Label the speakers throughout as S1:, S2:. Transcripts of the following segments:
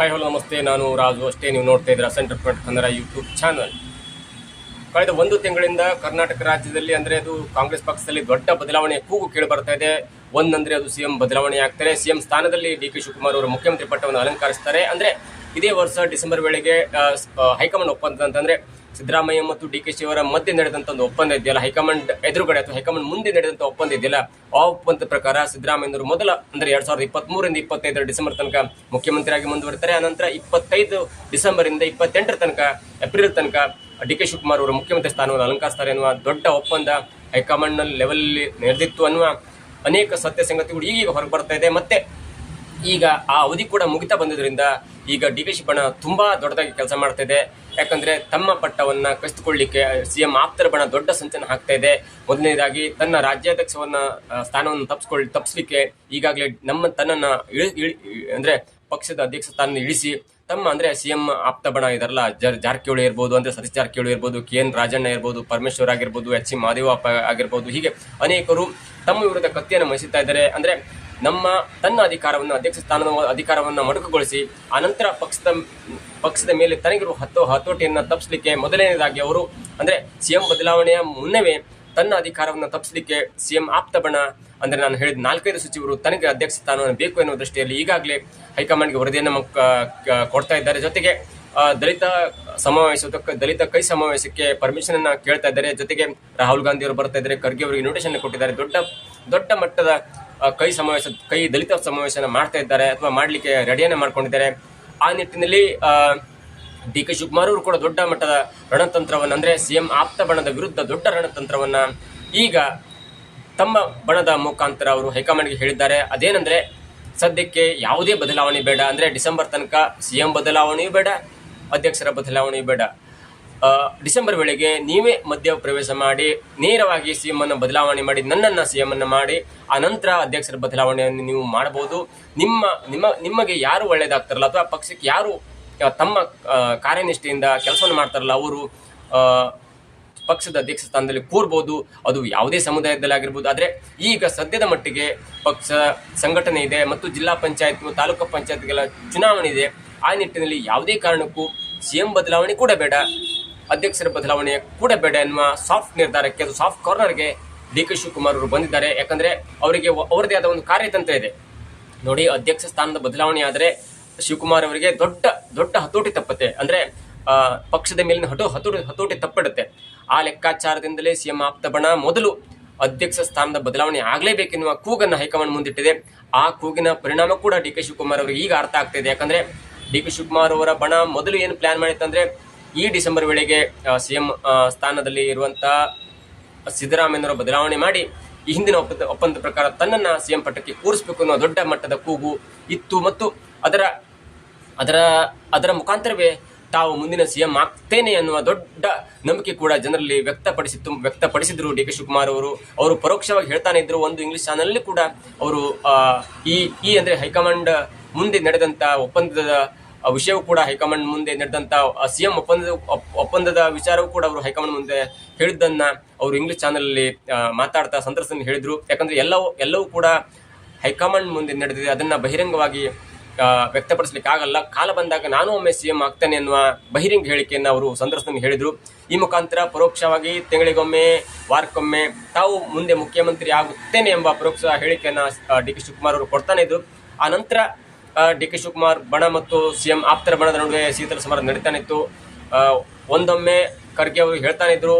S1: Hi hello ನಮಸ್ತೆ. ನಾನು ರಾಜು ಅಷ್ಟೇ. ನೀವು ನೋಡ್ತಾ ಇದ್ದೀರಾ centre point Kannada YouTube channel ಕಳೆದ ಒಂದು ತಿಂಗಳಿಂದ ಕರ್ನಾಟಕ ರಾಜ್ಯದಲ್ಲಿ ಅಂದರೆ ಅದು ಕಾಂಗ್ರೆಸ್ ಪಕ್ಷದಲ್ಲಿ ದೊಡ್ಡ ಬದಲಾವಣೆ ಕೂಗು ಕೇಳಿ ಬರ್ತಾ ಇದೆ. ಒಂದಂದ್ರೆ ಅದು ಸಿಎಂ ಬದಲಾವಣೆ ಆಗ್ತಾರೆ. ಸಿಎಂ ಸ್ಥಾನದಲ್ಲಿ ಡಿ ಕೆ ಶಿವಕುಮಾರ್ ಅವರು ಮುಖ್ಯಮಂತ್ರಿ ಪಟ್ಟವನ್ನು ಅಲಂಕರಿಸ್ತಾರೆ. ಅಂದರೆ ಇದೇ ವರ್ಷ ಡಿಸೆಂಬರ್ ವೇಳೆಗೆ ಹೈಕಮಾಂಡ್ ಒಪ್ಪಂದ ಅಂತಂದ್ರೆ ಸಿದ್ದರಾಮಯ್ಯ ಮತ್ತು ಡಿ ಕೆ ಶಿ ಅವರ ಮಧ್ಯೆ ನಡೆದಂಥ ಒಂದು ಒಪ್ಪಂದ ಇದೆಯಲ್ಲ? ಹೈಕಮಾಂಡ್ ಎದುರುಗಡೆ ಅಥವಾ ಹೈಕಮಾಂಡ್ ಮುಂದೆ ನಡೆದಂಥ ಒಪ್ಪಂದ ಇದೆಯಲ್ಲ? ಆ ಒಪ್ಪಂದದ ಪ್ರಕಾರ ಸಿದ್ದರಾಮಯ್ಯನವರು ಮೊದಲ ಅಂದ್ರೆ ಎರಡ್ ಸಾವಿರದ ಇಪ್ಪತ್ತ್ ಮೂರರಿಂದ ಇಪ್ಪತ್ತೈದರ ಡಿಸೆಂಬರ್ ತನಕ ಮುಖ್ಯಮಂತ್ರಿಯಾಗಿ ಮುಂದುವರಿತಾರೆ. ಆನಂತರ ಇಪ್ಪತ್ತೈದು ಡಿಸೆಂಬರ್ ಇಂದ ಇಪ್ಪತ್ತೆಂಟರ ತನಕ, ಏಪ್ರಿಲ್ ತನಕ ಡಿ ಕೆ ಶಿವಕುಮಾರ್ ಅವರು ಮುಖ್ಯಮಂತ್ರಿ ಸ್ಥಾನವನ್ನು ಅಲಂಕರಿಸ್ತಾರೆ ಅನ್ನುವ ದೊಡ್ಡ ಒಪ್ಪಂದ ಹೈಕಮಾಂಡ್ನ ಲೆವೆಲ್ ನಡೆದಿತ್ತು ಅನ್ನುವ ಅನೇಕ ಸತ್ಯ ಸಂಗತಿಗಳು ಈಗೀಗ ಹೊರಗೆ ಬರ್ತಾ ಇದೆ. ಮತ್ತೆ ಈಗ ಆ ಅವಧಿ ಕೂಡ ಮುಗಿತಾ ಬಂದಿದ್ದರಿಂದ ಈಗ ಡಿ ಕೆ ಶಿವಣ್ಣ ತುಂಬಾ ದೊಡ್ಡದಾಗಿ ಕೆಲಸ ಮಾಡ್ತಾ ಇದೆ ಯಾಕಂದ್ರೆ ತಮ್ಮ ಪಟ್ಟವನ್ನ ಕಸಿದುಕೊಳ್ಳಿಕ್ಕೆ ಸಿಎಂ ಆಪ್ತರ ಬಣ ದೊಡ್ಡ ಸಂಚನ ಹಾಕ್ತಾ ಇದೆ. ಮೊದಲನೇದಾಗಿ ತನ್ನ ರಾಜ್ಯಾಧ್ಯಕ್ಷವನ್ನ ಸ್ಥಾನವನ್ನು ತಪ್ಪಿಸ್ಕೊಳ್ಳಿ ತಪ್ಪಿಸ್ಲಿಕ್ಕೆ ಈಗಾಗಲೇ ನಮ್ಮ ತನ್ನನ್ನು ಅಂದ್ರೆ ಪಕ್ಷದ ಅಧ್ಯಕ್ಷ ಸ್ಥಾನ ಇಳಿಸಿ, ತಮ್ಮ ಅಂದ್ರೆ ಸಿಎಂ ಆಪ್ತ ಬಣ ಇದಾರಲ್ಲ, ಜರ್, ಜಾರಕಿಹೊಳಿ ಇರ್ಬೋದು, ಅಂದ್ರೆ ಸತೀಶ್ ಜಾರಕಿಹೊಳಿ ಇರ್ಬೋದು, ಕೆ ಎನ್ ರಾಜಣ್ಣ ಇರ್ಬೋದು, ಪರಮೇಶ್ವರ್ ಆಗಿರ್ಬೋದು, ಎಚ್ ಸಿ ಮಾದೇವಪ್ಪ ಆಗಿರ್ಬೋದು, ಹೀಗೆ ಅನೇಕರು ತಮ್ಮ ವಿರುದ್ಧ ಕತ್ತಿಯನ್ನು ಮಹಿಸುತ್ತಾ ಇದ್ದಾರೆ. ಅಂದ್ರೆ ನಮ್ಮ ತನ್ನ ಅಧಿಕಾರವನ್ನು, ಅಧ್ಯಕ್ಷ ಸ್ಥಾನದ ಅಧಿಕಾರವನ್ನು ಮೊಟಕುಗೊಳಿಸಿ ಅನಂತರ ಪಕ್ಷದ ಪಕ್ಷದ ಮೇಲೆ ತನಗಿರುವ ಹತ್ತು, ಹತೋಟಿಯನ್ನು ತಪ್ಪಿಸಲಿಕ್ಕೆ ಮೊದಲನೇದಾಗಿ ಅವರು, ಅಂದ್ರೆ ಸಿಎಂ ಬದಲಾವಣೆಯ ಮುನ್ನವೇ ತನ್ನ ಅಧಿಕಾರವನ್ನು ತಪ್ಪಿಸಲಿಕ್ಕೆ ಸಿಎಂ ಆಪ್ತ ಬಣ, ಅಂದ್ರೆ ನಾನು ಹೇಳಿದ ನಾಲ್ಕೈದು ಸಚಿವರು ತನಗೆ ಅಧ್ಯಕ್ಷ ಸ್ಥಾನವನ್ನು ಬೇಕು ಎನ್ನುವ ದೃಷ್ಟಿಯಲ್ಲಿ ಈಗಾಗಲೇ ಹೈಕಮಾಂಡ್ಗೆ ವರದಿಯನ್ನು ಕೊಡ್ತಾ ಇದ್ದಾರೆ. ಜೊತೆಗೆ ದಲಿತ ಸಮಾವೇಶ ದಲಿತ ಕೈ ಸಮಾವೇಶಕ್ಕೆ ಪರ್ಮಿಷನ್ ಅನ್ನ ಕೇಳ್ತಾ ಇದ್ದಾರೆ. ಜೊತೆಗೆ ರಾಹುಲ್ ಗಾಂಧಿ ಅವರು ಬರ್ತಾ ಇದ್ದಾರೆ. ಖರ್ಗೆ ಅವರಿಗೆ ನೋಟಿಸ್ ಕೊಟ್ಟಿದ್ದಾರೆ. ದೊಡ್ಡ ದೊಡ್ಡ ಮಟ್ಟದ ಕೈ ಸಮಾವೇಶ, ಕೈ ದಲಿತ ಸಮಾವೇಶನ ಮಾಡ್ತಾ ಇದ್ದಾರೆ ಅಥವಾ ಮಾಡಲಿಕ್ಕೆ ರೆಡಿಯನ್ನು ಮಾಡ್ಕೊಂಡಿದ್ದಾರೆ. ಆ ನಿಟ್ಟಿನಲ್ಲಿ ಡಿ ಕೆ ಶಿವಕುಮಾರ್ ಅವರು ಕೂಡ ದೊಡ್ಡ ಮಟ್ಟದ ರಣತಂತ್ರವನ್ನು, ಅಂದರೆ ಸಿ ಎಂ ಆಪ್ತ ಬಣದ ವಿರುದ್ಧ ದೊಡ್ಡ ರಣತಂತ್ರವನ್ನು ಈಗ ತಮ್ಮ ಬಣದ ಮುಖಾಂತರ ಅವರು ಹೈಕಮಾಂಡ್ಗೆ ಹೇಳಿದ್ದಾರೆ. ಅದೇನೆಂದರೆ, ಸದ್ಯಕ್ಕೆ ಯಾವುದೇ ಬದಲಾವಣೆ ಬೇಡ. ಅಂದರೆ ಡಿಸೆಂಬರ್ ತನಕ ಸಿಎಂ ಬದಲಾವಣೆಯೂ ಬೇಡ, ಅಧ್ಯಕ್ಷರ ಬದಲಾವಣೆಯೂ ಬೇಡ. ಡಿಸೆಂಬರ್ ವೇಳೆಗೆ ನೀವೇ ಮಧ್ಯ ಪ್ರವೇಶ ಮಾಡಿ, ನೇರವಾಗಿ ಸಿಎಂ ಅನ್ನು ಬದಲಾವಣೆ ಮಾಡಿ, ನನ್ನನ್ನ ಸಿಎಂ ಅನ್ನು ಮಾಡಿ, ಆ ನಂತರ ಅಧ್ಯಕ್ಷರ ಬದಲಾವಣೆಯನ್ನು ನೀವು ಮಾಡಬಹುದು. ನಿಮ್ಮ ನಿಮ್ಮ, ನಿಮಗೆ ಯಾರು ಒಳ್ಳೆಯದಾಗ್ತಾರಲ್ಲ ಅಥವಾ ಪಕ್ಷಕ್ಕೆ ಯಾರು ತಮ್ಮ ಕಾರ್ಯನಿಷ್ಠೆಯಿಂದ ಕೆಲಸವನ್ನು ಮಾಡ್ತಾರಲ್ಲ ಅವರು ಪಕ್ಷದ ಅಧ್ಯಕ್ಷ ಸ್ಥಾನದಲ್ಲಿ ಕೂರ್ಬೋದು. ಅದು ಯಾವುದೇ ಸಮುದಾಯದಲ್ಲಿ ಆಗಿರ್ಬೋದು. ಆದರೆ ಈಗ ಸದ್ಯದ ಮಟ್ಟಿಗೆ ಪಕ್ಷ ಸಂಘಟನೆ ಇದೆ ಮತ್ತು ಜಿಲ್ಲಾ ಪಂಚಾಯತ್ ತಾಲೂಕು ಪಂಚಾಯತ್ಗೆಲ್ಲ ಚುನಾವಣೆ ಇದೆ. ಆ ನಿಟ್ಟಿನಲ್ಲಿ ಯಾವುದೇ ಕಾರಣಕ್ಕೂ ಸಿಎಂ ಬದಲಾವಣೆ ಕೂಡ ಬೇಡ. ಅಧ್ಯಕ್ಷರ ಬದಲಾವಣೆ ಕೂಡ ಬೇಡ ಎನ್ನುವ ಸಾಫ್ಟ್ ನಿರ್ಧಾರಕ್ಕೆ ಅದು ಸಾಫ್ಟ್ ಕಾರ್ನರ್ಗೆ ಡಿ ಕೆ ಶಿವಕುಮಾರ್ ಅವರು ಬಂದಿದ್ದಾರೆ. ಯಾಕಂದ್ರೆ ಅವರಿಗೆ ಅವರದೇ ಆದ ಒಂದು ಕಾರ್ಯತಂತ್ರ ಇದೆ. ನೋಡಿ, ಅಧ್ಯಕ್ಷ ಸ್ಥಾನದ ಬದಲಾವಣೆ ಆದರೆ ಶಿವಕುಮಾರ್ ಅವರಿಗೆ ದೊಡ್ಡ ದೊಡ್ಡ ಹತೋಟಿ ತಪ್ಪತ್ತೆ. ಅಂದ್ರೆ ಪಕ್ಷದ ಮೇಲಿನ ಹಟು ಹತೋಟಿ ಹತೋಟಿ ತಪ್ಪಿಡುತ್ತೆ. ಆ ಲೆಕ್ಕಾಚಾರದಿಂದಲೇ ಸಿಎಂ ಆಪ್ತ ಬಣ ಮೊದಲು ಅಧ್ಯಕ್ಷ ಸ್ಥಾನದ ಬದಲಾವಣೆ ಆಗಲೇಬೇಕೆನ್ನುವ ಕೂಗನ್ನು ಹೈಕಮಾಂಡ್ ಮುಂದಿಟ್ಟಿದೆ. ಆ ಕೂಗಿನ ಪರಿಣಾಮ ಕೂಡ ಡಿ ಕೆ ಶಿವಕುಮಾರ್ ಅವರಿಗೆ ಈಗ ಅರ್ಥ ಆಗ್ತಿದೆ ಯಾಕಂದ್ರೆ ಡಿ ಕೆ ಶಿವಕುಮಾರ್ ಅವರ ಬಣ ಮೊದಲು ಏನು ಪ್ಲಾನ್ ಮಾಡಿತ್ತಂದ್ರೆ ಈ ಡಿಸೆಂಬರ್ ವೇಳೆಗೆ ಸಿಎಂ ಸ್ಥಾನದಲ್ಲಿ ಇರುವಂತಹ ಸಿದ್ದರಾಮಯ್ಯನವರು ಬದಲಾವಣೆ ಮಾಡಿ ಈ ಹಿಂದಿನ ಒಪ್ಪಂದ ಒಪ್ಪಂದದ ಪ್ರಕಾರ ತನ್ನನ್ನ ಸಿಎಂ ಪಟ್ಟಕ್ಕೆ ಕೂರಿಸಬೇಕು ಅನ್ನೋ ದೊಡ್ಡ ಮಟ್ಟದ ಕೂಗು ಇತ್ತು ಮತ್ತು ಅದರ ಅದರ ಅದರ ಮುಖಾಂತರವೇ ತಾವು ಮುಂದಿನ ಸಿಎಂ ಆಗ್ತೇನೆ ಅನ್ನುವ ದೊಡ್ಡ ನಂಬಿಕೆ ಕೂಡ ಜನರಲ್ಲಿ ವ್ಯಕ್ತಪಡಿಸಿತ್ತು, ವ್ಯಕ್ತಪಡಿಸಿದ್ರು ಡಿ ಕೆ ಶಿವಕುಮಾರ್ ಅವರು. ಅವರು ಪರೋಕ್ಷವಾಗಿ ಹೇಳ್ತಾನೆ ಇದ್ರು, ಒಂದು ಇಂಗ್ಲಿಷ್ ಚಾನಲ್ ಕೂಡ ಅವರು ಈ ಈ ಅಂದ್ರೆ ಹೈಕಮಾಂಡ್ ಮುಂದೆ ನಡೆದಂತ ಒಪ್ಪಂದದ ಆ ವಿಷಯವೂ ಕೂಡ ಹೈಕಮಾಂಡ್ ಮುಂದೆ ನಡೆದಂತ ಸಿಎಂ ಎಂ ಒಪ್ಪಂದ ಒಪ್ಪಂದದ ವಿಚಾರವೂ ಕೂಡ ಅವರು ಹೈಕಮಾಂಡ್ ಮುಂದೆ ಹೇಳಿದ್ದನ್ನ ಅವರು ಇಂಗ್ಲಿಷ್ ಚಾನಲ್ ಅಲ್ಲಿ ಮಾತಾಡ್ತಾ ಸಂದರ್ಶನ ಹೇಳಿದ್ರು. ಯಾಕಂದ್ರೆ ಎಲ್ಲವೂ ಎಲ್ಲವೂ ಕೂಡ ಹೈಕಮಾಂಡ್ ಮುಂದೆ ನಡೆದಿದೆ. ಅದನ್ನ ಬಹಿರಂಗವಾಗಿ ವ್ಯಕ್ತಪಡಿಸಲಿಕ್ಕೆ ಆಗಲ್ಲ ಕಾಲ ಬಂದಾಗ ನಾನು ಒಮ್ಮೆ ಸಿಎಂ ಆಗ್ತೇನೆ ಎನ್ನುವ ಬಹಿರಂಗ ಹೇಳಿಕೆಯನ್ನು ಅವರು ಸಂದರ್ಶನ ಹೇಳಿದ್ರು. ಈ ಮುಖಾಂತರ ಪರೋಕ್ಷವಾಗಿ ತಿಂಗಳಿಗೊಮ್ಮೆ, ವಾರಕ್ಕೊಮ್ಮೆ ತಾವು ಮುಂದೆ ಮುಖ್ಯಮಂತ್ರಿ ಆಗುತ್ತೇನೆ ಎಂಬ ಪರೋಕ್ಷ ಹೇಳಿಕೆಯನ್ನ ಡಿ ಕೆ ಶಿವಕುಮಾರ್ ಅವರು ಕೊಡ್ತಾನೆ ಇದ್ರು. ಆ ನಂತರ ಡಿ ಕೆ ಶಿವಕುಮಾರ್ ಬಣ ಮತ್ತು ಸಿಎಂ ಆಪ್ತರ ಬಣದ ನಡುವೆ ಶೀತಲ ಸಮರ ನಡೀತಾನೆ ಇತ್ತು ಒಂದೊಮ್ಮೆ ಖರ್ಗೆ ಅವರು ಹೇಳ್ತಾನೆ ಇದ್ರು,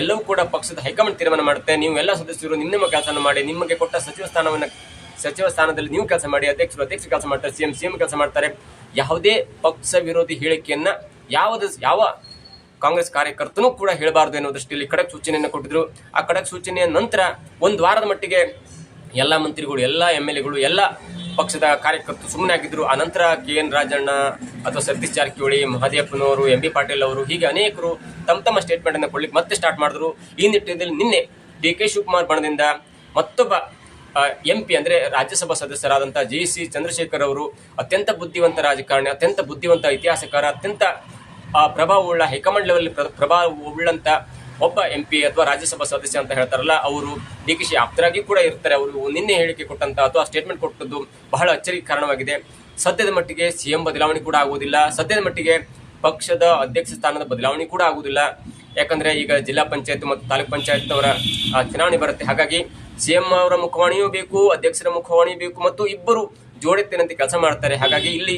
S1: ಎಲ್ಲವೂ ಕೂಡ ಪಕ್ಷದ ಹೈಕಮಾಂಡ್ ತೀರ್ಮಾನ ಮಾಡುತ್ತೆ, ನೀವು ಎಲ್ಲ ಸದಸ್ಯರು ನಿಮ್ಮ ನಿಮ್ಮ ಕೆಲಸ ಮಾಡಿ, ನಿಮಗೆ ಕೊಟ್ಟ ಸಚಿವ ಸ್ಥಾನವನ್ನು, ಸಚಿವ ಸ್ಥಾನದಲ್ಲಿ ನೀವು ಕೆಲಸ ಮಾಡಿ, ಅಧ್ಯಕ್ಷರು ಅಧ್ಯಕ್ಷ ಕೆಲಸ ಮಾಡ್ತಾರೆ, ಸಿಎಂ ಸಿಎಂ ಕೆಲಸ ಮಾಡ್ತಾರೆ. ಯಾವುದೇ ಪಕ್ಷ ವಿರೋಧಿ ಹೇಳಿಕೆಯನ್ನು ಯಾವುದು ಯಾವ ಕಾಂಗ್ರೆಸ್ ಕಾರ್ಯಕರ್ತನೂ ಕೂಡ ಹೇಳಬಾರ್ದು ಎನ್ನುವ ದೃಷ್ಟಿಯಲ್ಲಿ ಖಡಕ್ ಸೂಚನೆಯನ್ನು ಕೊಟ್ಟಿದ್ರು. ಆ ಖಡಕ್ ಸೂಚನೆಯ ನಂತರ ಒಂದು ವಾರದ ಮಟ್ಟಿಗೆ ಎಲ್ಲ ಮಂತ್ರಿಗಳು, ಎಲ್ಲ ಎಂ ಎಲ್ ಎಗಳು, ಎಲ್ಲ ಪಕ್ಷದ ಕಾರ್ಯಕರ್ತರು ಸುಮ್ಮನೆ ಆಗಿದ್ರು. ಆ ನಂತರ ಕೆ ಎನ್ ರಾಜಣ್ಣ ಅಥವಾ ಸತೀಶ್ ಜಾರಕಿಹೊಳಿ, ಮಹದೇವಪ್ಪನವರು, ಎಂ ಬಿ ಪಾಟೀಲ್ ಅವರು ಹೀಗೆ ಅನೇಕರು ತಮ್ಮ ತಮ್ಮ ಸ್ಟೇಟ್ಮೆಂಟ್ ಅನ್ನು ಕೊಡ್ಲಿಕ್ಕೆ ಮತ್ತೆ ಸ್ಟಾರ್ಟ್ ಮಾಡಿದ್ರು. ಈ ನಿಟ್ಟಿನಲ್ಲಿ ನಿನ್ನೆ ಡಿ ಕೆ ಶಿವಕುಮಾರ್ ಬಣದಿಂದ ಮತ್ತೊಬ್ಬ ಎಂ ಪಿ ಅಂದ್ರೆ ರಾಜ್ಯಸಭಾ ಸದಸ್ಯರಾದಂತಹ ಜೆ ಸಿ ಚಂದ್ರಶೇಖರ್ ಅವರು ಅತ್ಯಂತ ಬುದ್ಧಿವಂತ ರಾಜಕಾರಣಿ, ಅತ್ಯಂತ ಬುದ್ಧಿವಂತ ಇತಿಹಾಸಕಾರ, ಅತ್ಯಂತ ಪ್ರಭಾವವುಳ್ಳ ಹೈಕಮಾಂಡ್ ಲೆವೆಲ್ ಪ್ರಭಾವವುಳ್ಳಂತ ಒಬ್ಬ ಎಂ ಪಿ ಅಥವಾ ರಾಜ್ಯಸಭಾ ಸದಸ್ಯ ಅಂತ ಹೇಳ್ತಾರಲ್ಲ, ಅವರು ಡಿ ಕೆ ಶಿ ಆಪ್ತರಾಗಿ ಕೂಡ ಇರ್ತಾರೆ. ಅವರು ನಿನ್ನೆ ಹೇಳಿಕೆ ಕೊಟ್ಟಂತ ಅಥವಾ ಸ್ಟೇಟ್ಮೆಂಟ್ ಕೊಟ್ಟದ್ದು ಬಹಳ ಅಚ್ಚರಿಗೆ ಕಾರಣವಾಗಿದೆ. ಸದ್ಯದ ಮಟ್ಟಿಗೆ ಸಿಎಂ ಬದಲಾವಣೆ ಕೂಡ ಆಗುವುದಿಲ್ಲ. ಸದ್ಯದ ಮಟ್ಟಿಗೆ ಪಕ್ಷದ ಅಧ್ಯಕ್ಷ ಸ್ಥಾನದ ಬದಲಾವಣೆ ಕೂಡ ಆಗುವುದಿಲ್ಲ. ಯಾಕಂದ್ರೆ ಈಗ ಜಿಲ್ಲಾ ಪಂಚಾಯತ್ ಮತ್ತು ತಾಲೂಕ್ ಪಂಚಾಯತ್ ಅವರ ಚುನಾವಣೆ ಬರುತ್ತೆ. ಹಾಗಾಗಿ ಸಿಎಂ ಅವರ ಮುಖವಾಣಿಯೂ ಬೇಕು, ಅಧ್ಯಕ್ಷರ ಮುಖವಾಣಿಯೂ ಬೇಕು ಮತ್ತು ಇಬ್ಬರು ಜೋಡೆತ್ತಿನಂತೆ ಕೆಲಸ ಮಾಡ್ತಾರೆ. ಹಾಗಾಗಿ ಇಲ್ಲಿ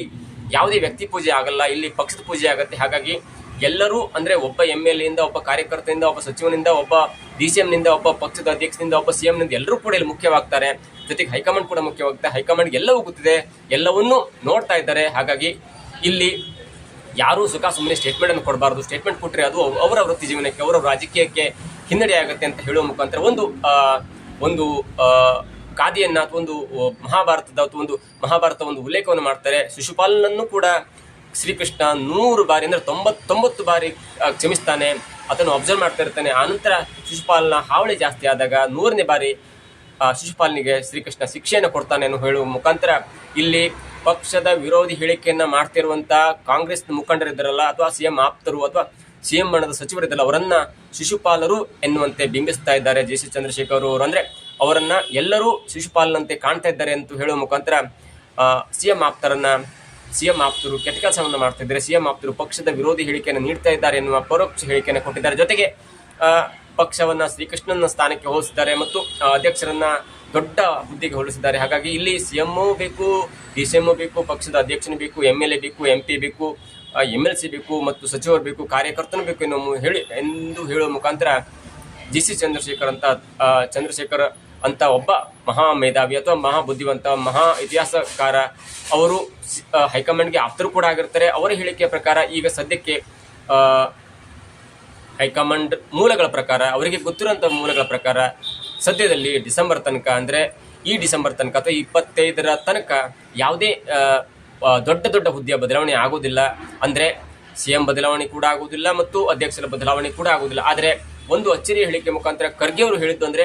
S1: ಯಾವುದೇ ವ್ಯಕ್ತಿ ಪೂಜೆ ಆಗಲ್ಲ, ಇಲ್ಲಿ ಪಕ್ಷದ ಪೂಜೆ ಆಗುತ್ತೆ. ಹಾಗಾಗಿ ಎಲ್ಲರೂ ಅಂದ್ರೆ ಒಬ್ಬ ಎಂ ಎಲ್ ಇಂದ ಒಬ್ಬ ಕಾರ್ಯಕರ್ತೆಯಿಂದ, ಒಬ್ಬ ಸಚಿವನಿಂದ, ಒಬ್ಬ ಡಿ ಸಿ ನಿಂದ, ಒಬ್ಬ ಪಕ್ಷದ ಅಧ್ಯಕ್ಷನಿಂದ, ಒಬ್ಬ ಸಿಎಂ ನಿಂದ ಎಲ್ಲರೂ ಕೂಡ ಇಲ್ಲಿ ಮುಖ್ಯವಾಗ್ತಾರೆ. ಜೊತೆಗೆ ಹೈಕಮಾಂಡ್ ಕೂಡ ಮುಖ್ಯವಾಗುತ್ತೆ. ಹೈಕಮಾಂಡ್ ಎಲ್ಲವೂ ಗೊತ್ತಿದೆ. ಎಲ್ಲವನ್ನೂ ನೋಡ್ತಾ ಇದ್ದಾರೆ. ಹಾಗಾಗಿ ಇಲ್ಲಿ ಯಾರೂ ಸುಖ ಸುಮ್ಮನೆ ಸ್ಟೇಟ್ಮೆಂಟ್ ಅನ್ನು ಕೊಡಬಾರದು. ಸ್ಟೇಟ್ಮೆಂಟ್ ಕೊಟ್ಟರೆ ಅದು ಅವರ ವೃತ್ತಿ ಜೀವನಕ್ಕೆ, ಅವರ ರಾಜಕೀಯಕ್ಕೆ ಹಿನ್ನಡೆ ಆಗುತ್ತೆ ಅಂತ ಹೇಳುವ ಮುಖಾಂತರ ಒಂದು ಒಂದು ಖಾದಿಯನ್ನು ಅಥವಾ ಒಂದು ಮಹಾಭಾರತದ ಅಥವಾ ಒಂದು ಮಹಾಭಾರತ ಒಂದು ಉಲ್ಲೇಖವನ್ನು ಮಾಡ್ತಾರೆ. ಶಿಶುಪಾಲನನ್ನು ಕೂಡ ಶ್ರೀಕೃಷ್ಣ ನೂರು ಬಾರಿ, ಅಂದರೆ ತೊಂಬತ್ತೊಂಬತ್ತು ಬಾರಿ ಕ್ಷಮಿಸ್ತಾನೆ. ಅದನ್ನು ಅಬ್ಸರ್ವ್ ಮಾಡ್ತಾ ಇರ್ತಾನೆ. ಆನಂತರ ಶಿಶುಪಾಲನ ಹಾವಳಿ ಜಾಸ್ತಿ ಆದಾಗ ನೂರನೇ ಬಾರಿ ಶಿಶುಪಾಲನಿಗೆ ಶ್ರೀಕೃಷ್ಣ ಶಿಕ್ಷೆಯನ್ನು ಕೊಡ್ತಾನೆ ಅನ್ನೋ ಹೇಳುವ ಮುಖಾಂತರ ಇಲ್ಲಿ ಪಕ್ಷದ ವಿರೋಧಿ ಹೇಳಿಕೆಯನ್ನು ಮಾಡ್ತಿರುವಂಥ ಕಾಂಗ್ರೆಸ್ ಮುಖಂಡರಿದ್ದಾರಲ್ಲ, ಅಥವಾ ಸಿ ಎಂ ಆಪ್ತರು, ಅಥವಾ ಸಿ ಎಂ ಮಣ್ಣದ ಸಚಿವರಿದ್ದಲ್ಲ ಅವರನ್ನ ಶಿಶುಪಾಲರು ಎನ್ನುವಂತೆ ಬಿಂಬಿಸ್ತಾ ಇದ್ದಾರೆ ಜೆ ಸಿ ಚಂದ್ರಶೇಖರ್ ಅವರು. ಅಂದ್ರೆ ಅವರನ್ನ ಎಲ್ಲರೂ ಶಿಶುಪಾಲನಂತೆ ಕಾಣ್ತಾ ಇದ್ದಾರೆ ಅಂತ ಹೇಳುವ ಮುಖಾಂತರ ಸಿಎಂ ಆಪ್ತರನ್ನ ಸಿಎಂ ಆಪ್ತರು ಕೆಟ್ಟ ಕೆಲಸವನ್ನು ಮಾಡ್ತಾ ಇದ್ದಾರೆ. ಸಿಎಂ ಆಪ್ತರು ಪಕ್ಷದ ವಿರೋಧಿ ಹೇಳಿಕೆಯನ್ನು ನೀಡ್ತಾ ಇದ್ದಾರೆ ಎನ್ನುವ ಪರೋಕ್ಷ ಹೇಳಿಕೆಯನ್ನು ಕೊಟ್ಟಿದ್ದಾರೆ. ಜೊತೆಗೆ ಪಕ್ಷವನ್ನ ಶ್ರೀಕೃಷ್ಣನ ಸ್ಥಾನಕ್ಕೆ ಹೋಲಿಸಿದ್ದಾರೆ ಮತ್ತು ಅಧ್ಯಕ್ಷರನ್ನ ದೊಡ್ಡ ಹುದ್ದೆಗೆ ಹೋಲಿಸಿದ್ದಾರೆ. ಹಾಗಾಗಿ ಇಲ್ಲಿ ಸಿಎಂ ಬೇಕು ಡಿ ಸಿ ಎಂ ಬೇಕು, ಪಕ್ಷದ ಅಧ್ಯಕ್ಷನು ಬೇಕು ಎಂ ಎಲ್ ಎ ಬೇಕು ಎಂ ಪಿ ಬೇಕು ಎಂ ಎಲ್ ಸಿ ಬೇಕು ಮತ್ತು ಸಚಿವರು ಬೇಕು, ಕಾರ್ಯಕರ್ತನು ಬೇಕು ಎನ್ನುವ ಹೇಳಿ ಎಂದು ಹೇಳುವ ಮುಖಾಂತರ ಜಿ ಸಿ ಚಂದ್ರಶೇಖರ್ ಅಂತ ಚಂದ್ರಶೇಖರ್ ಅಂತ ಒಬ್ಬ ಮಹಾ ಮೇಧಾವಿ ಅಥವಾ ಮಹಾ ಬುದ್ಧಿವಂತ, ಮಹಾ ಇತಿಹಾಸಕಾರ, ಅವರು ಹೈಕಮಾಂಡ್ಗೆ ಆಪ್ತರು ಕೂಡ ಆಗಿರ್ತಾರೆ. ಅವರ ಹೇಳಿಕೆಯ ಪ್ರಕಾರ ಈಗ ಸದ್ಯಕ್ಕೆ ಹೈಕಮಾಂಡ್ ಮೂಲಗಳ ಪ್ರಕಾರ, ಅವರಿಗೆ ಗೊತ್ತಿರುವಂಥ ಮೂಲಗಳ ಪ್ರಕಾರ ಸದ್ಯದಲ್ಲಿ ಡಿಸೆಂಬರ್ ತನಕ ಅಂದರೆ ಈ ಡಿಸೆಂಬರ್ ತನಕ ಅಥವಾ ಇಪ್ಪತ್ತೈದರ ತನಕ ಯಾವುದೇ ದೊಡ್ಡ ದೊಡ್ಡ ಹುದ್ದೆಯ ಬದಲಾವಣೆ ಆಗೋದಿಲ್ಲ ಅಂದರೆ ಸಿ ಎಂ ಬದಲಾವಣೆ ಕೂಡ ಆಗುವುದಿಲ್ಲ ಮತ್ತು ಅಧ್ಯಕ್ಷರ ಬದಲಾವಣೆ ಕೂಡ ಆಗುವುದಿಲ್ಲ. ಆದರೆ ಒಂದು ಅಚ್ಚರಿಯ ಹೇಳಿಕೆ ಮುಖಾಂತರ ಖರ್ಗೆ ಅವರು ಹೇಳಿದ್ದು ಅಂದರೆ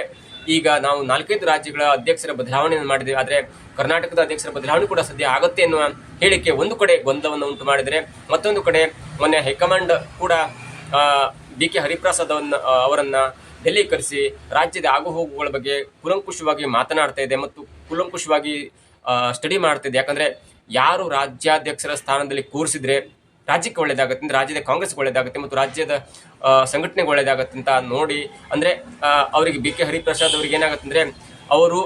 S1: ಈಗ ನಾವು ನಾಲ್ಕೈದು ರಾಜ್ಯಗಳ ಅಧ್ಯಕ್ಷರ ಬದಲಾವಣೆಯನ್ನು ಮಾಡಿದ್ದೇವೆ. ಆದರೆ ಕರ್ನಾಟಕದ ಅಧ್ಯಕ್ಷರ ಬದಲಾವಣೆ ಕೂಡ ಸದ್ಯ ಆಗುತ್ತೆ ಎನ್ನುವ ಹೇಳಿಕೆ ಒಂದು ಕಡೆ ಗೊಂದಲವನ್ನು ಉಂಟು ಮಾಡಿದರೆ, ಮತ್ತೊಂದು ಕಡೆ ಮೊನ್ನೆ ಹೈಕಮಾಂಡ್ ಕೂಡ ಡಿ ಕೆ ಹರಿಪ್ರಸಾದ್ ಅವರನ್ನು ಡೆಲ್ಲಿ ಕರೆಸಿ ರಾಜ್ಯದ ಆಗುಹೋಗುಗಳ ಬಗ್ಗೆ ಕುಲಂಕುಷವಾಗಿ ಮಾತನಾಡ್ತಾ ಇದೆ ಮತ್ತು ಕುಲಂಕುಷವಾಗಿ ಸ್ಟಡಿ ಮಾಡ್ತಾ ಇದೆ. ಯಾಕಂದ್ರೆ ಯಾರು ರಾಜ್ಯಾಧ್ಯಕ್ಷರ ಸ್ಥಾನದಲ್ಲಿ ಕೂರಿಸಿದ್ರೆ ರಾಜ್ಯಕ್ಕೆ ಒಳ್ಳೇದಾಗುತ್ತೆ, ಅಂದ್ರೆ ರಾಜ್ಯದ ಕಾಂಗ್ರೆಸ್ಗೆ ಒಳ್ಳೇದಾಗುತ್ತೆ ಮತ್ತು ರಾಜ್ಯದ ಸಂಘಟನೆಗೆ ಒಳ್ಳೇದಾಗುತ್ತೆ ಅಂತ ನೋಡಿ, ಅಂದ್ರೆ ಅವರಿಗೆ ಬಿ ಕೆ ಹರಿಪ್ರಸಾದ್ ಅವ್ರಿಗೆ ಏನಾಗುತ್ತೆ ಅಂದ್ರೆ, ಅವರು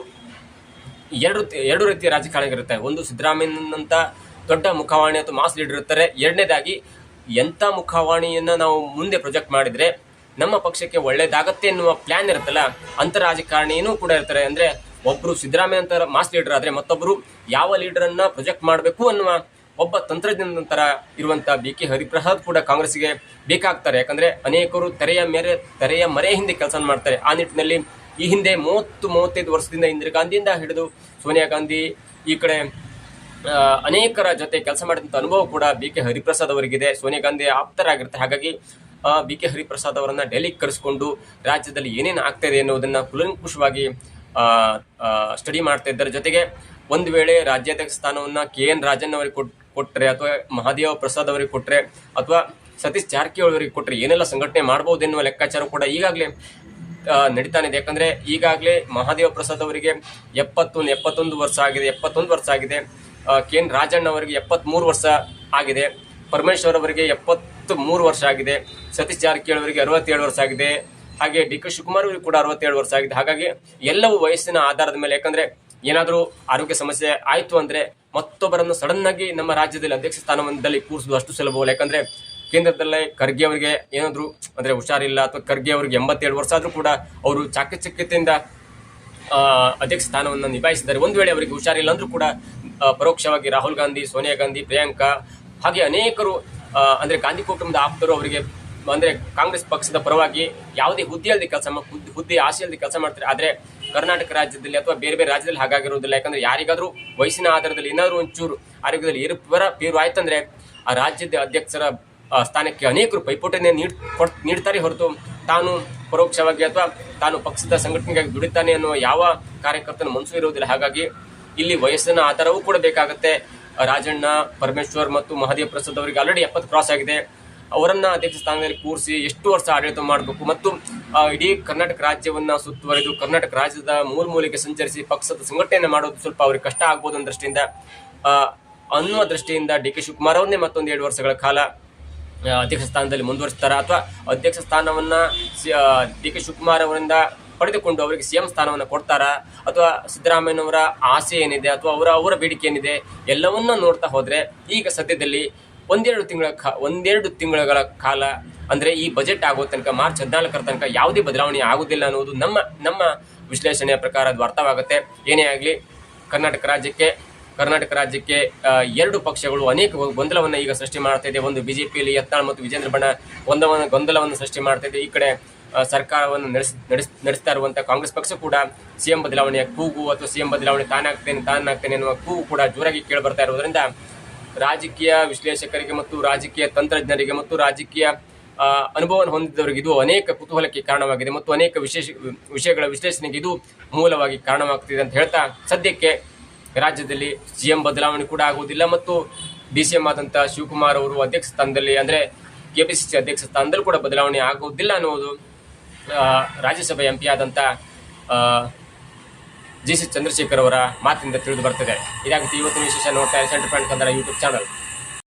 S1: ಎರಡು ಎರಡು ರೀತಿಯ ರಾಜಕಾರಣಿಗಳಿರ್ತಾರೆ. ಒಂದು ಸಿದ್ದರಾಮಯ್ಯನಂಥ ದೊಡ್ಡ ಮುಖವಾಣಿ ಅಥವಾ ಮಾಸ್ ಲೀಡರ್ ಇರ್ತಾರೆ. ಎರಡನೇದಾಗಿ ಎಂಥ ಮುಖವಾಣಿಯನ್ನ ನಾವು ಮುಂದೆ ಪ್ರೊಜೆಕ್ಟ್ ಮಾಡಿದ್ರೆ, ನಮ್ಮ ಪಕ್ಷಕ್ಕೆ ಒಳ್ಳೇದಾಗತ್ತೆ ಎನ್ನುವ ಪ್ಲಾನ್ ಇರುತ್ತಲ್ಲ, ಅಂತ ರಾಜಕಾರಣಿಯೂ ಕೂಡ ಇರ್ತಾರೆ. ಅಂದ್ರೆ ಒಬ್ಬರು ಸಿದ್ದರಾಮಯ್ಯ ಅಂತ ಮಾಸ್ ಲೀಡರ್ ಆದ್ರೆ ಮತ್ತೊಬ್ಬರು ಯಾವ ಲೀಡರ್ ಅನ್ನ ಪ್ರೊಜೆಕ್ಟ್ ಮಾಡಬೇಕು ಅನ್ನುವ ಒಬ್ಬ ತಂತ್ರಜ್ಞಾನದ ನಂತರ ಇರುವಂತ ಬಿ ಕೆ ಹರಿಪ್ರಸಾದ್ ಕೂಡ ಕಾಂಗ್ರೆಸ್ಗೆ ಬೇಕಾಗ್ತಾರೆ. ಯಾಕಂದ್ರೆ ಅನೇಕರು ತೆರೆಯ ಮೇರೆ, ತೆರೆಯ ಮರೆ ಹಿಂದೆ ಕೆಲಸ ಮಾಡ್ತಾರೆ. ಆ ನಿಟ್ಟಿನಲ್ಲಿ ಈ ಹಿಂದೆ ಮೂವತ್ತು, ಮೂವತ್ತೈದು ವರ್ಷದಿಂದ ಇಂದಿರಾ ಗಾಂಧಿಯಿಂದ ಹಿಡಿದು ಸೋನಿಯಾ ಗಾಂಧಿ ಈ ಕಡೆ ಅನೇಕರ ಜೊತೆ ಕೆಲಸ ಮಾಡಿದಂಥ ಅನುಭವ ಕೂಡ ಬಿ ಕೆ ಹರಿಪ್ರಸಾದ್ ಅವರಿಗಿದೆ. ಸೋನಿಯಾ ಗಾಂಧಿ ಆಪ್ತರಾಗಿರುತ್ತೆ ಹಾಗಾಗಿ ಬಿ ಕೆ ಹರಿಪ್ರಸಾದ್ ಅವರನ್ನ ಡೆಲ್ಲಿಗೆ ಕರೆಸಿಕೊಂಡು ರಾಜ್ಯದಲ್ಲಿ ಏನೇನು ಆಗ್ತಾ ಇದೆ ಅನ್ನೋದನ್ನ ಕುಲಂಕುಷವಾಗಿ ಸ್ಟಡಿ ಮಾಡ್ತಾ ಇದ್ದಾರೆ. ಜೊತೆಗೆ ಒಂದು ವೇಳೆ ರಾಜ್ಯಾಧ್ಯಕ್ಷ ಸ್ಥಾನವನ್ನ ಕೆ ಎನ್ ರಾಜನ್ ಅವರಿಗೆ ಕೊಟ್ ಕೊಟ್ಟರೆ ಅಥವಾ ಮಹಾದೇವ ಪ್ರಸಾದ್ ಅವರಿಗೆ ಕೊಟ್ಟರೆ ಅಥವಾ ಸತೀಶ್ ಜಾರಕಿಹೊಳಿ ಅವರಿಗೆ ಕೊಟ್ಟರೆ ಏನೆಲ್ಲ ಸಂಘಟನೆ ಮಾಡಬಹುದು ಎನ್ನುವ ಲೆಕ್ಕಾಚಾರ ಕೂಡ ಈಗಾಗಲೇ ನಡೀತಾನೆ ಇದೆ ಯಾಕಂದ್ರೆ ಈಗಾಗಲೇ ಮಹಾದೇವ ಪ್ರಸಾದ್ ಅವರಿಗೆ ಎಪ್ಪತ್ತೊಂದು ಎಪ್ಪತ್ತೊಂದು ವರ್ಷ ಆಗಿದೆ, ಎಪ್ಪತ್ತೊಂದು ವರ್ಷ ಆಗಿದೆ. ಕೆ ಎನ್ ರಾಜಣ್ಣ ಅವರಿಗೆ ಎಪ್ಪತ್ಮೂರು ವರ್ಷ ಆಗಿದೆ. ಪರಮೇಶ್ವರ್ ಅವರಿಗೆ ಎಪ್ಪತ್ತು ಮೂರು ವರ್ಷ ಆಗಿದೆ. ಸತೀಶ್ ಜಾರಕಿಹೊಳಿ ಅವರಿಗೆ ಅರವತ್ತೇಳು ವರ್ಷ ಆಗಿದೆ. ಹಾಗೆ ಡಿ ಕೆ ಶಿವಕುಮಾರ್ ಅವರಿಗೆ ಕೂಡ ಅರವತ್ತೇಳು ವರ್ಷ ಆಗಿದೆ. ಹಾಗಾಗಿ ಎಲ್ಲವೂ ವಯಸ್ಸಿನ ಆಧಾರದ ಮೇಲೆ, ಯಾಕಂದ್ರೆ ಏನಾದರೂ ಆರೋಗ್ಯ ಸಮಸ್ಯೆ ಆಯಿತು ಅಂದ್ರೆ ಮತ್ತೊಬ್ಬರನ್ನು ಸಡನ್ ಆಗಿ ನಮ್ಮ ರಾಜ್ಯದಲ್ಲಿ ಅಧ್ಯಕ್ಷ ಸ್ಥಾನದಲ್ಲಿ ಕೂರಿಸುವುದು ಅಷ್ಟು ಸುಲಭವಲ್ಲ. ಯಾಕಂದ್ರೆ ಕೇಂದ್ರದಲ್ಲೇ ಖರ್ಗೆ ಅವರಿಗೆ ಏನಾದರೂ ಅಂದ್ರೆ ಹುಷಾರಿಲ್ಲ ಅಥವಾ ಖರ್ಗೆ ಅವರಿಗೆ ಎಂಬತ್ತೇಳು ವರ್ಷ ಆದ್ರೂ ಕೂಡ ಅವರು ಚಾಕಚಕ್ಯತೆಯಿಂದ ಅಧ್ಯಕ್ಷ ಸ್ಥಾನವನ್ನು ನಿಭಾಯಿಸಿದ್ದಾರೆ. ಒಂದು ವೇಳೆ ಅವರಿಗೆ ಹುಷಾರಿಲ್ಲ ಅಂದ್ರೂ ಕೂಡ ಪರೋಕ್ಷವಾಗಿ ರಾಹುಲ್ ಗಾಂಧಿ, ಸೋನಿಯಾ ಗಾಂಧಿ, ಪ್ರಿಯಾಂಕಾ, ಹಾಗೆ ಅನೇಕರು ಅಂದರೆ ಗಾಂಧಿ ಕುಟುಂಬದ ಆಪ್ತರು ಅವರಿಗೆ, ಅಂದ್ರೆ ಕಾಂಗ್ರೆಸ್ ಪಕ್ಷದ ಪರವಾಗಿ ಯಾವುದೇ ಹುದ್ದೆಯಲ್ಲಿ ಕೆಲಸ ಹುದ್ದೆ ಆಶೆಯಲ್ಲಿ ಕೆಲಸ ಮಾಡ್ತಾರೆ. ಆದ್ರೆ ಕರ್ನಾಟಕ ರಾಜ್ಯದಲ್ಲಿ ಅಥವಾ ಬೇರೆ ಬೇರೆ ರಾಜ್ಯದಲ್ಲಿ ಹಾಗಾಗಿರುವುದಿಲ್ಲ. ಯಾಕಂದ್ರೆ ಯಾರಿಗಾದ್ರೂ ವಯಸ್ಸಿನ ಆಧಾರದಲ್ಲಿ ಏನಾದರೂ ಒಂಚೂರು ಆರೋಗ್ಯದಲ್ಲಿ ಇರುವ ಪೇರು ಆಯ್ತಂದ್ರೆ ಆ ರಾಜ್ಯದ ಅಧ್ಯಕ್ಷರ ಸ್ಥಾನಕ್ಕೆ ಅನೇಕರು ಪೈಪೋಟಿಯನ್ನು ನೀಡ್ ನೀಡ್ತಾರೆ ಹೊರತು ತಾನು ಪರೋಕ್ಷವಾಗಿ ಅಥವಾ ತಾನು ಪಕ್ಷದ ಸಂಘಟನೆಗಾಗಿ ದುಡಿತಾನೆ ಅನ್ನುವ ಯಾವ ಕಾರ್ಯಕರ್ತನ ಮನಸ್ಸು ಇರುವುದಿಲ್ಲ. ಹಾಗಾಗಿ ಇಲ್ಲಿ ವಯಸ್ಸಿನ ಆಧಾರವೂ ಕೂಡ ಬೇಕಾಗುತ್ತೆ. ರಾಜಣ್ಣ, ಪರಮೇಶ್ವರ್ ಮತ್ತು ಮಹದೇವ್ ಪ್ರಸಾದ್ ಅವರಿಗೆ ಆಲ್ರೆಡಿ ಎಪ್ಪತ್ತು ಕ್ರಾಸ್ ಆಗಿದೆ. ಅವರನ್ನ ಅಧ್ಯಕ್ಷ ಸ್ಥಾನದಲ್ಲಿ ಕೂರಿಸಿ ಎಷ್ಟು ವರ್ಷ ಆಡಳಿತ ಮಾಡಬೇಕು ಮತ್ತು ಇಡೀ ಕರ್ನಾಟಕ ರಾಜ್ಯವನ್ನ ಸುತ್ತುವರೆದು ಕರ್ನಾಟಕ ರಾಜ್ಯದ ಮೂಲ ಮೂಲೆಗೆ ಸಂಚರಿಸಿ ಪಕ್ಷದ ಸಂಘಟನೆ ಮಾಡೋದು ಸ್ವಲ್ಪ ಅವ್ರಿಗೆ ಕಷ್ಟ ಆಗ್ಬೋದು ಅನ್ನೋ ದೃಷ್ಟಿಯಿಂದ ಅನ್ನುವ ದೃಷ್ಟಿಯಿಂದ ಡಿ ಕೆ ಶಿವಕುಮಾರ್ ಅವ್ರನ್ನೇ ಮತ್ತೊಂದು ಎರಡು ವರ್ಷಗಳ ಕಾಲ ಅಧ್ಯಕ್ಷ ಸ್ಥಾನದಲ್ಲಿ ಮುಂದುವರಿಸ್ತಾರ. ಅಥವಾ ಅಧ್ಯಕ್ಷ ಸ್ಥಾನವನ್ನ ಡಿ ಕೆ ಶಿವಕುಮಾರ್ ಅವರಿಂದ ಪಡೆದುಕೊಂಡು ಅವರಿಗೆ ಸಿಎಂ ಸ್ಥಾನವನ್ನು ಕೊಡ್ತಾರಾ? ಅಥವಾ ಸಿದ್ದರಾಮಯ್ಯನವರ ಆಸೆ ಏನಿದೆ? ಅಥವಾ ಅವರ ಅವರ ಬೇಡಿಕೆ ಏನಿದೆ? ಎಲ್ಲವನ್ನ ನೋಡ್ತಾ ಹೋದರೆ ಈಗ ಸದ್ಯದಲ್ಲಿ ಒಂದೆರಡು ತಿಂಗಳ ಕಾ, ಒಂದೆರಡು ತಿಂಗಳ ಕಾಲ, ಅಂದ್ರೆ ಈ ಬಜೆಟ್ ಆಗೋ ತನಕ, ಮಾರ್ಚ್ ಹದಿನಾಲ್ಕರ ತನಕ ಯಾವುದೇ ಬದಲಾವಣೆ ಆಗುವುದಿಲ್ಲ ಅನ್ನೋದು ನಮ್ಮ ನಮ್ಮ ವಿಶ್ಲೇಷಣೆಯ ಪ್ರಕಾರ ಅದು ಅರ್ಥವಾಗುತ್ತೆ. ಏನೇ ಆಗಲಿ, ಕರ್ನಾಟಕ ರಾಜ್ಯಕ್ಕೆ ಕರ್ನಾಟಕ ರಾಜ್ಯಕ್ಕೆ ಎರಡು ಪಕ್ಷಗಳು ಅನೇಕ ಗೊಂದಲವನ್ನು ಈಗ ಸೃಷ್ಟಿ ಮಾಡ್ತಾ ಇದೆ. ಒಂದು ಬಿಜೆಪಿಯಲ್ಲಿ ಯತ್ನಾಳ್ ಮತ್ತು ವಿಜೇಂದ್ರ ಬಣ್ಣ ಗೊಂದಲವನ್ನು ಗೊಂದಲವನ್ನು ಸೃಷ್ಟಿ ಮಾಡ್ತಾ ಇದೆ. ಈ ಕಡೆ ಸರ್ಕಾರವನ್ನು ನಡೆಸ್ ನಡೆಸ್, ನಡೆಸ್ತಾ ಇರುವಂಥ ಕಾಂಗ್ರೆಸ್ ಪಕ್ಷ ಕೂಡ ಸಿಎಂ ಬದಲಾವಣೆಯ ಕೂಗು ಅಥವಾ ಸಿಎಂ ಬದಲಾವಣೆ ತಾನಾಗ್ತೇನೆ ತಾನಾಗ್ತೇನೆ ಎನ್ನುವ ಕೂಗು ಕೂಡ ಜೋರಾಗಿ ಕೇಳಿ ಬರ್ತಾ ಇರೋದ್ರಿಂದ ರಾಜಕೀಯ ವಿಶ್ಲೇಷಕರಿಗೆ ಮತ್ತು ರಾಜಕೀಯ ತಂತ್ರಜ್ಞರಿಗೆ ಮತ್ತು ರಾಜಕೀಯ ಅನುಭವವನ್ನು ಹೊಂದಿದವರಿಗೆ ಇದು ಅನೇಕ ಕುತೂಹಲಕ್ಕೆ ಕಾರಣವಾಗಿದೆ ಮತ್ತು ಅನೇಕ ವಿಶೇಷ, ವಿಷಯಗಳ ವಿಶ್ಲೇಷಣೆಗೆ ಇದು ಮೂಲವಾಗಿ ಕಾರಣವಾಗ್ತಿದೆ ಅಂತ ಹೇಳ್ತಾ ಸದ್ಯಕ್ಕೆ ರಾಜ್ಯದಲ್ಲಿ ಸಿಎಂ ಬದಲಾವಣೆ ಕೂಡ ಆಗುವುದಿಲ್ಲ ಮತ್ತು ಡಿ ಸಿ ಎಂ ಆದಂಥ ಶಿವಕುಮಾರ್ ಅವರು ಅಧ್ಯಕ್ಷ ಸ್ಥಾನದಲ್ಲಿ ಅಂದರೆ ಸಿ ಅಧ್ಯಕ್ಷ ಸ್ಥಾನದಲ್ಲಿ ಕೂಡ ಬದಲಾವಣೆ ಆಗುವುದಿಲ್ಲ ಅನ್ನುವುದು ರಾಜ್ಯಸಭೆ ಎಂ ಪಿ ಆದಂಥ ಜಿ ಸಿ ಚಂದ್ರಶೇಖರ್ ಅವರ ಮಾತಿನಿಂದ ತಿಳಿದು ಬರ್ತದೆ ಇದಾಗುತ್ತೆ ಇವತ್ತಿನ ವಿಶೇಷ ನೋಡ್ತಾ centre point Kannada YouTube channel.